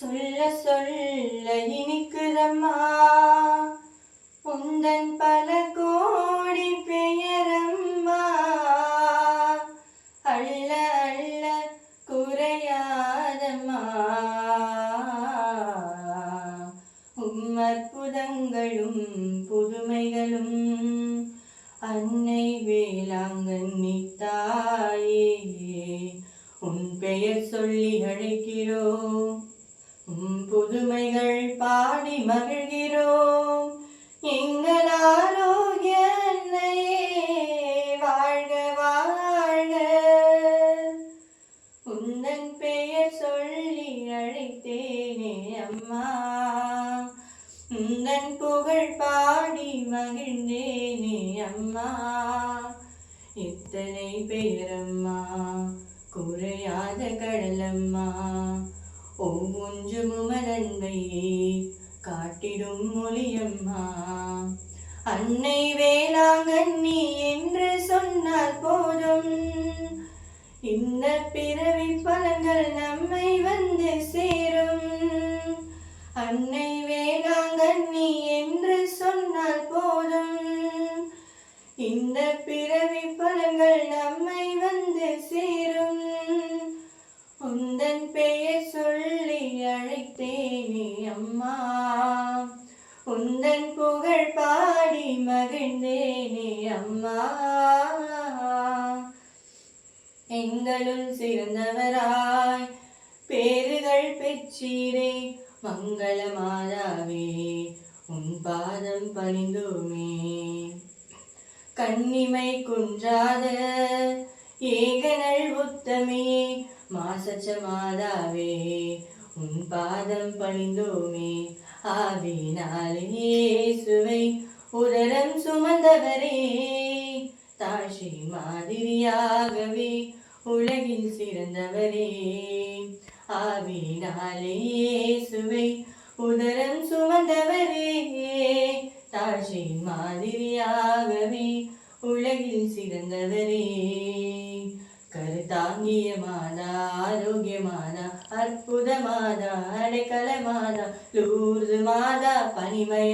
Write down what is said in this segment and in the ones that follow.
சொல்ல சொல்ல இனிக்குதம்மா. உந்தன் பல கோடி பெயரம்மா. அள்ள அள்ள குறையாதம்மா. உம்மற்புதங்களும் புதுமைகளும் அன்னை வேளாங்கண்ணி தாயே உன் பெயர் சொல்லி அழைக்கிறோம். உம் புதுமைகள் பாடி மகிழ்கிறோம். எங்கள் ஆரோக்கிய வாழ்க வாழ்க. உந்தன் பெயர் சொல்லி அழைத்தேனே அம்மா. உந்தன் புகழ் பாடி மகிழ்ந்தேனே அம்மா. இத்தனை பெயரம்மா குறையாத கடலம்மா ஒவ்வொன்றும் உமதன்மையே காட்டிடும் மொழியம்மா. அன்னை வேளாங்கண்ணி என்று சொன்னால் போதும். இந்த பிறவி பலன்கள் நம்மை வந்து சேரும். அன்னை வேளாங்கண்ணி என்று எங்களுள் சிறந்தவராய். பேறுகள் பெற்றீரே மங்கள மாதாவே உன் பாதம் பணிந்தோமே. கண்ணிமை குன்றாத ஏகனல் உத்தமே. மாசச்ச மாதாவே உன் பாதம் பணிந்தோமே. ஆவினாலே சுவை உதரம் சுமந்தவரே. தாஷி மாதிரியாகவே உலகில் சிறந்தவரே ஆவினாலே இயேசுவை உதரம் சுமந்தவரே தாஷி மாதிரியாகவே உலகில் சிறந்தவரே கருத்தாங்கிய மாதா ஆரோக்கிய மாதா அற்புத மாதா அடைக்கல மாதா லூர்து மாதா பனிமய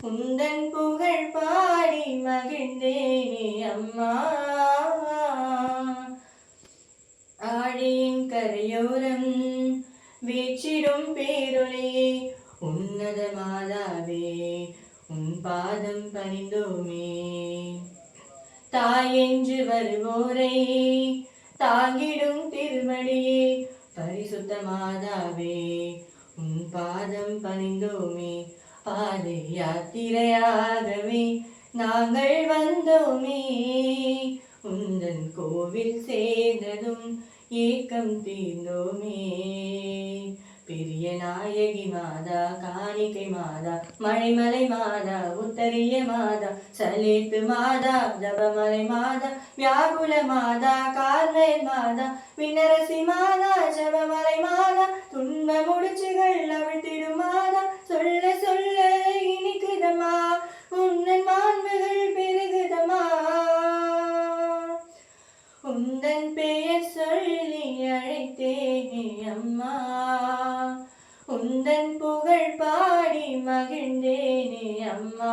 உந்தன் புகழ் பாடி மகிழ்ந்தேனே அம்மா. ஆழியின் கரையோரம் வீச்சிடும் பேருளே உன்னத மாதாவே உன் பாதம் பணிந்தோமே. தாயென்று வருவோரை தாங்கிடும் திருமணியே பரிசுத்த மாதாவே உன் பாதம் பணிந்தோமே. பாத யாத்திரையாகவே நாங்கள் வந்தோமே. உந்தன் கோவில் சேர்ந்ததும் ஏக்கம் தீர்ந்தோமே. பெரிய நாயகி மாதா காணிக்கை மாதா மழைமலை மாதா உத்தரிய மாதா சலேத்து மாதா ஜபமலை மாதா வியாகுல மாதா கார்மேல் மாதா வினரசி மாதா ஜபமலை மாதா உந்தன் புகழ் பாடி மகிழ்ந்தேனே அம்மா.